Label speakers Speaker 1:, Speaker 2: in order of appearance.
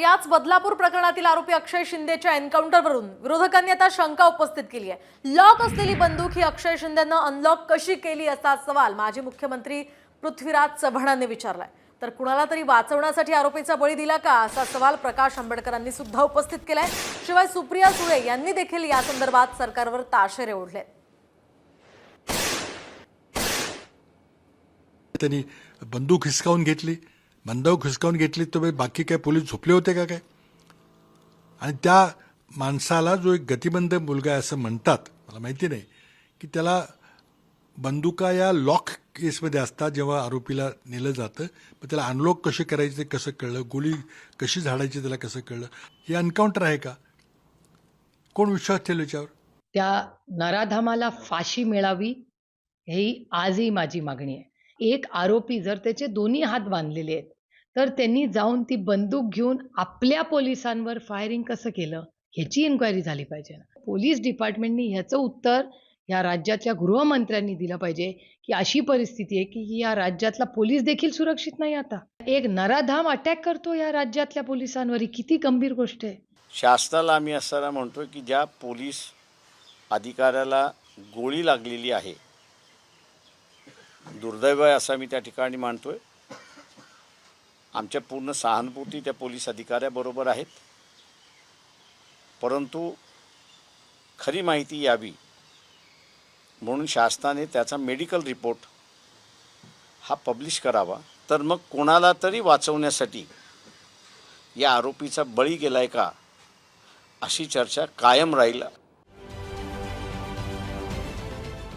Speaker 1: याच बदलापूर प्रकरणातील आरोपी अक्षय शिंदेच्या एन्काउंटरवरून विरोधकांनी आता शंका उपस्थित केली आहे. लॉक असलेली बंदूक ही अक्षय शिंदेनं अनलॉक कशी केली असा सवाल माजी मुख्यमंत्री पृथ्वीराज चव्हाणांनी विचारलाय. तर कुणाला तरी वाचवण्यासाठी आरोपीचा बळी दिला का असा सवाल प्रकाश आंबेडकरांनी सुद्धा उपस्थित केलाय. शिवाय सुप्रिया सुळे यांनी देखील या संदर्भात सरकारवर ताशेरे ओढले.
Speaker 2: त्यांनी बंदूक हिसकावून घेतली. बंदव घुसकावून घेतली तर बाकी काय पोलीस झोपले होते का काय? आणि त्या माणसाला जो एक गतिबंध मुलगा आहे असं म्हणतात मला माहिती नाही की त्याला बंदुका या लॉक केसमध्ये असतात जेव्हा आरोपीला नेलं जातं मग त्याला अनलॉक कसे करायचे ते कसं कळलं गोळी कशी झाडायची त्याला कसं कळलं हे अनकाउंटर आहे का? कोण विश्वास ठेवला याच्यावर?
Speaker 3: त्या नराधामाला फाशी मिळावी ही आजही माझी मागणी आहे. एक आरोपी जर त्याचे दोन्ही हात बांधलेले आहेत तर त्यांनी जाऊन ती बंदूक घेऊन आपल्या पोलिसांवर फायरिंग कसं केलं ह्याची इन्क्वायरी झाली पाहिजे. पोलीस डिपार्टमेंटनी ह्याचं उत्तर या राज्याच्या गृहमंत्र्यांनी दिलं पाहिजे की अशी परिस्थिती आहे की या राज्यातला पोलीस देखील सुरक्षित नाही आता. एक नराधाम अटॅक करतो या राज्यातल्या पोलिसांवर ही किती गंभीर गोष्ट आहे.
Speaker 4: शासनाला आम्ही असताना म्हणतो की ज्या पोलीस अधिकाऱ्याला गोळी लागलेली आहे दुर्दैव आहे असं मी त्या ठिकाणी मानतो आहे आमच्या पूर्ण सहानुभूती त्या पोलीस अधिकाऱ्याबरोबर आहेत. परंतु खरी माहिती यावी म्हणून शासनाने त्याचा मेडिकल रिपोर्ट हा पब्लिश करावा. तर मग कोणाला तरी वाचवण्यासाठी या आरोपीचा बळी गेलाय का अशी चर्चा कायम राहील.